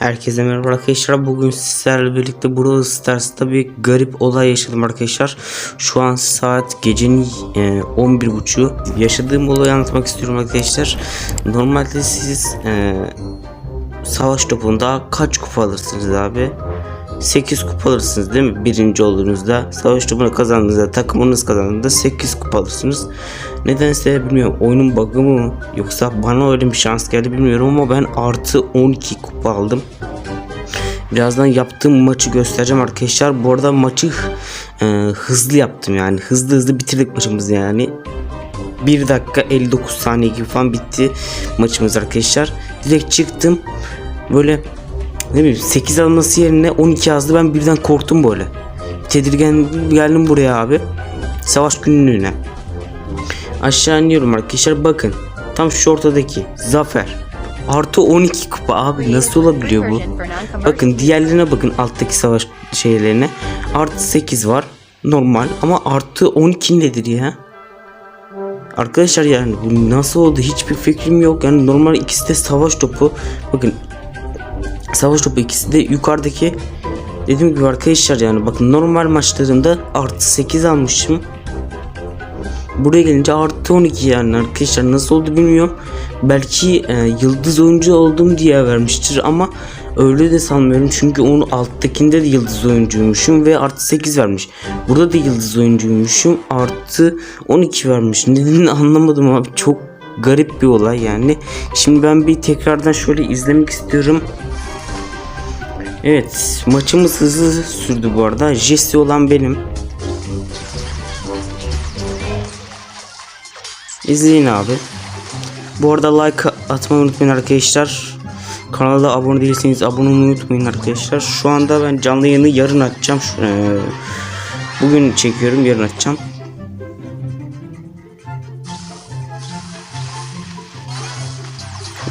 Herkese merhaba arkadaşlar. Bugün sizlerle birlikte Brawl Stars'ta bir garip olay yaşadım arkadaşlar. Şu an saat gecenin e, 11.30'u. Yaşadığım olayı anlatmak istiyorum arkadaşlar. Normalde siz e, savaş topunda kaç kupa alırsınız abi? 8 kupa alırsınız değil mi? Birinci olduğunuzda savaş topunu kazandığınızda takımınız kazandığında 8 kupa alırsınız. Nedense bilmiyorum oyunun bug'ı mı yoksa bana öyle bir şans geldi bilmiyorum ama ben artı 12 kupa aldım. Birazdan yaptığım maçı göstereceğim arkadaşlar. Bu arada maçı e, hızlı yaptım yani. Hızlı hızlı bitirdik maçımızı yani. 1 dakika 59 saniye gibi falan bitti maçımız arkadaşlar. Direkt çıktım. Böyle ne bileyim 8 alması yerine 12 yazdı. Ben birden korktum böyle. Tedirgin geldim buraya abi. Savaş günlüğüne. Aşağı iniyorum arkadaşlar bakın. Tam şu ortadaki Zafer. Artı 12 kupa abi nasıl olabiliyor bu? Bakın diğerlerine bakın alttaki savaş şeylerine. Artı 8 var. Normal ama artı 12 nedir ya? Arkadaşlar yani bu nasıl oldu hiçbir fikrim yok. Yani normal ikisi de savaş topu. Bakın savaş topu ikisi de yukarıdaki dediğim gibi arkadaşlar yani bakın normal maçlarında artı 8 almışım. Buraya gelince artı 12 yani arkadaşlar nasıl oldu bilmiyorum. Belki e, yıldız oyuncu oldum diye vermiştir ama öyle de sanmıyorum. Çünkü onu alttakinde de yıldız oyuncuymuşum ve artı 8 vermiş. Burada da yıldız oyuncuymuşum artı 12 vermiş. Nedenini anlamadım abi çok garip bir olay yani. Şimdi ben bir tekrardan şöyle izlemek istiyorum. Evet maçımız hızlı sürdü bu arada. Jesse olan benim. İzleyin abi. Bu arada like atmayı unutmayın arkadaşlar. Kanala abone değilseniz abone olmayı unutmayın arkadaşlar. Şu anda ben canlı yayını yarın açacağım. Eee, Bugün çekiyorum yarın açacağım.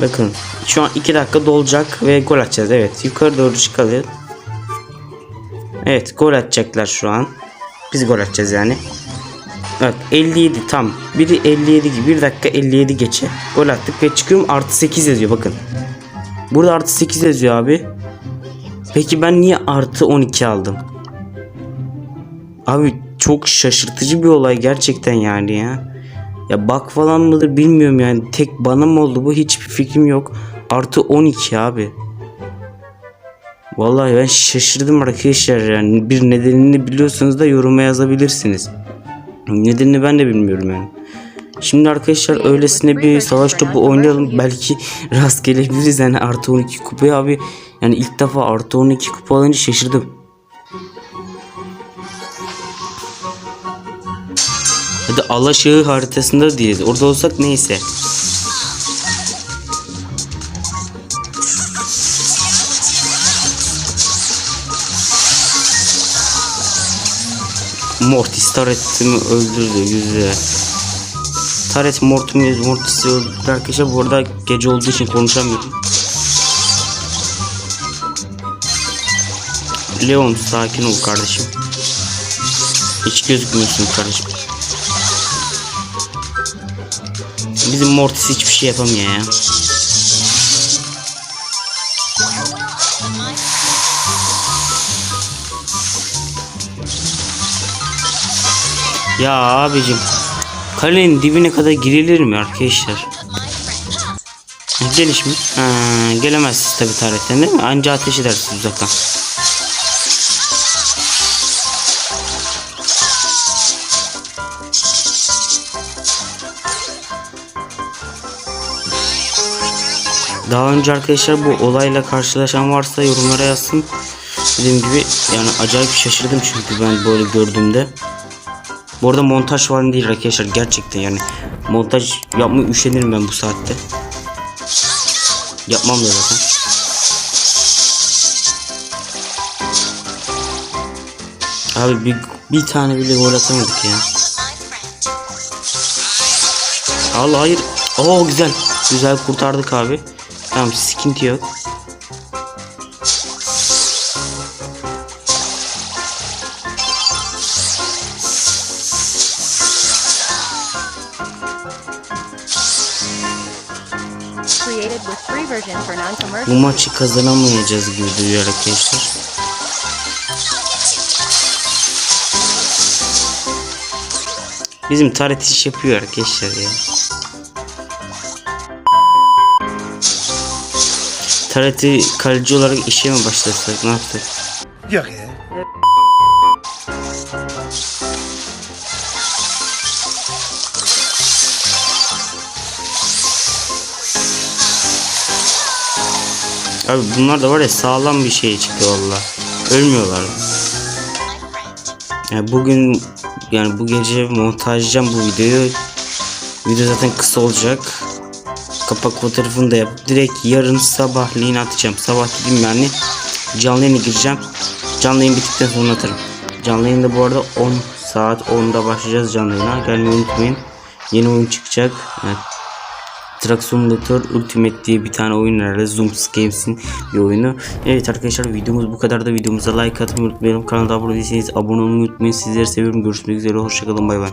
Bakın şu an 2 dakika dolacak ve gol atacağız. Evet yukarı doğru çıkalım. Evet gol atacaklar şu an. Biz gol atacağız yani. Bak 57 tam. Biri 57 gibi 1 dakika 57 geçe. Gol attık ve çıkıyorum artı 8 yazıyor bakın. Burada artı 8 yazıyor abi. Peki ben niye artı 12 aldım? Abi çok şaşırtıcı bir olay gerçekten yani ya. Ya bak falan mıdır bilmiyorum yani. Tek bana mı oldu bu hiçbir fikrim yok. Artı 12 abi. Vallahi ben şaşırdım arkadaşlar yani. Bir nedenini biliyorsanız da yoruma yazabilirsiniz. Nedenini ben de bilmiyorum yani. Şimdi arkadaşlar öylesine bir savaş topu oynayalım. Belki rast gelebiliriz yani artı 12 kupaya abi. Yani ilk defa artı 12 kupa alınca şaşırdım. Hadi Alaşağı haritasında diyelim. Orada olsak neyse. Mortis Taret'imi öldürdü yüzde. Taret Mortis'i Mortis'i öldürdü arkadaşlar. Bu arada gece olduğu için konuşamıyorum. Leon sakin ol kardeşim. Hiç gözükmüyorsun kardeşim. Bizim Mortis hiçbir şey yapamıyor ya. Ya abicim kalenin dibine kadar girilir mi arkadaşlar? Geliş mi? Ha, gelemezsiniz tabi tarihten değil mi? Anca ateş edersiniz uzaktan. Daha önce arkadaşlar bu olayla karşılaşan varsa yorumlara yazsın. Dediğim gibi yani acayip şaşırdım çünkü ben böyle gördüğümde. Bu arada montaj falan değil arkadaşlar gerçekten yani montaj yapmayı üşenirim ben bu saatte. Yapmam da zaten. Abi bir, bir tane bile gol atamadık ya. Allah hayır. Oo güzel. Güzel kurtardık abi. Tamam sıkıntı yok. Bu maçı kazanamayacağız gibi duruyor arkadaşlar. Bizim Taret iş yapıyor arkadaşlar ya. Taret'i kaleci olarak işe mi başlasak ne yapsak? Yok ya. Abi bunlar da var ya sağlam bir şey çıktı valla. Ölmüyorlar. Yani bugün yani bu gece montajlayacağım bu videoyu. Video zaten kısa olacak. Kapak fotoğrafını da yap. Direkt yarın sabahleyin atacağım. Sabah dedim yani canlı yayına gireceğim. Canlı yayın bittikten sonra atarım. Canlı yayında bu arada 10 saat 10'da başlayacağız canlı yayına. Gelmeyi unutmayın. Yeni oyun çıkacak. Evet. Truck Simulator Ultimate diye bir tane oyun herhalde Zooms Games'in bir oyunu. Evet arkadaşlar videomuz bu kadar da videomuza like atmayı unutmayalım. Kanala abone değilseniz abone olmayı unutmayın. Sizleri seviyorum. Görüşmek üzere. Hoşçakalın. Bay bay.